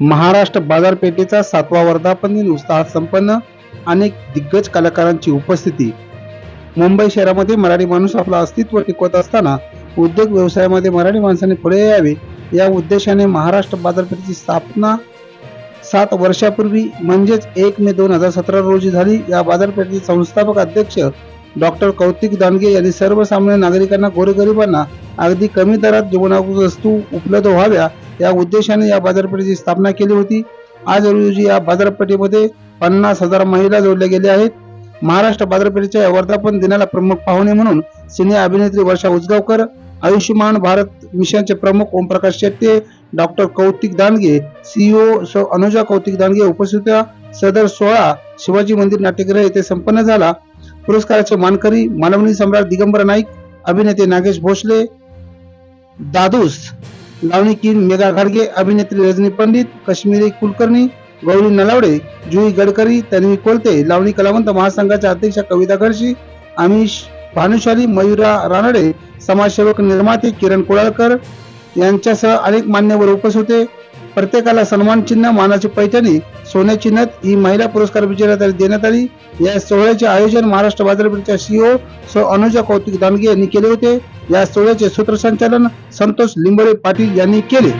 महाराष्ट्र बाजारपेठेचा सातवा वर्धापन दिन उत्साहात संपन्न अनेक दिग्गज कलाकारांची उपस्थिती. मुंबई शहरामध्ये मराठी माणूस आपला अस्तित्व टिकवत असताना उद्योग व्यवसायामध्ये मराठी माणसाने पुढे यावे या उद्देशाने महाराष्ट्र बाजारपेठेची स्थापना सात वर्षापूर्वी म्हणजेच एक मे दोन हजार सतरा रोजी झाली. या बाजारपेठेचे संस्थापक अध्यक्ष डॉक्टर कौतिक दानगे यांनी सर्वसामान्य नागरिकांना गोरगरिबांना अगदी कमी दरात जीवनावश्यक वस्तू उपलब्ध व्हाव्या या उद्देशाने या बाजारपेठेची स्थापना केली होती. आज रोजी या बाजारपेठेमध्ये पन्नास हजार महिला जोडल्या गेल्या आहेत. महाराष्ट्र बाजारपेठेच्या वर्धापन दिनाला प्रमुख पाहुणे म्हणून सिने अभिनेत्री वर्षा उजगावकर आयुष्यमान भारत मिशनचे प्रमुख ओमप्रकाश शेट्टे डॉक्टर कौतिक दानगे सीईओ अनुजा कौतिक दानगे उपस्थित सदर सोहळा शिवाजी मंदिर नाट्यगृह येथे संपन्न झाला. पुरस्काराचे मानकरी मानवनी सम्राट दिगंबर नाईक अभिनेते नागेश भोसले दादूस लावणी किंग मेघा घाडगे अभिनेत्री रजनी पंडित काश्मीरी कुलकर्णी गौरी नलावडे जुई गडकरी तन्वी कोलते लावणी कलावंत महासंघाच्या अध्यक्ष कविता घडशी अमिष भानुशाली मयुरा रानडे समाजसेवक निर्माते किरण कोळाळकर यांच्यासह अनेक मान्यवर उपस्थित होते. प्रत्येकाला सन्मान चिन्ह मानाची पैठणी सोन्या नथ ही महिला पुरस्कार विजेत देण्यात आली. या सोहळ्याचे आयोजन महाराष्ट्र बाजारपेठेच्या सीओ सो अनुजा कौतिक दानगे यांनी केले होते. या सोहळ्याचे सूत्रसंचालन संतोष लिंबोळे पाटील यांनी केले.